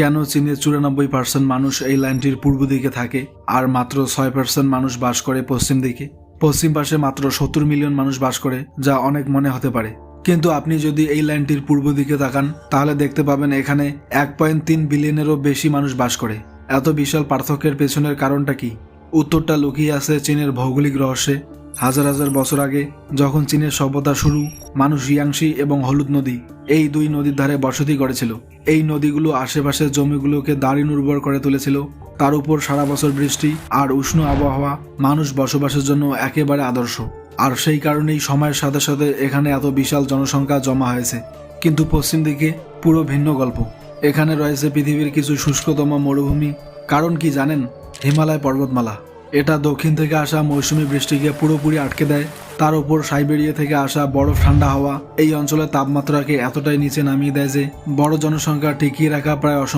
কেন চীনের চুরানব্বই পার্সেন্ট মানুষ এই লাইনটির পূর্ব দিকে থাকে আর মাত্র ছয় পার্সেন্ট মানুষ বাস করে পশ্চিম দিকে? পশ্চিম পাশে মাত্র সত্তর মিলিয়ন মানুষ বাস করে, যা অনেক মনে হতে পারে। কিন্তু আপনি যদি এই লাইনটির পূর্ব দিকে তাকান, তাহলে দেখতে পাবেন এখানে এক পয়েন্ট তিন বিলিয়নেরও বেশি মানুষ বাস করে। এত বিশাল পার্থক্যের পেছনের কারণটা কি? উত্তরটা লুকিয়ে আছে চীনের ভৌগোলিক রহস্যে। হাজার হাজার বছর আগে, যখন চীনের সভ্যতা শুরু, মানুষ রিয়াংশি এবং হলুদ নদী, এই দুই নদীর ধারে বসতি করেছিল এই নদীগুলো আশেপাশের জমিগুলোকে দারুণ উর্বর করে তুলেছিল। তার উপর সারা বছর বৃষ্টি আর উষ্ণ আবহাওয়া মানুষ বসবাসের জন্য একেবারে আদর্শ। আর সেই কারণেই সময়ের সাথে সাথে এখানে এত বিশাল জনসংখ্যা জমা হয়েছে। কিন্তু পশ্চিম দিকে পুরো ভিন্ন গল্প। এখানে রয়েছে পৃথিবীর কিছু শুষ্কতম মরুভূমি। কারণ কি জানেন? হিমালয় পর্বতমালা। এটা দক্ষিণ থেকে আসা মৌসুমী বৃষ্টিকে পুরোপুরি আটকে দেয়। তার উপর সাইবেরিয়া থেকে আসা বরফ ঠান্ডা হাওয়া এই অঞ্চলের তাপমাত্রাকে এতটাই নিচে নামিয়ে দেয় যে বড় জনসংখ্যা টিকিয়ে রাখা প্রায় অসম্ভব।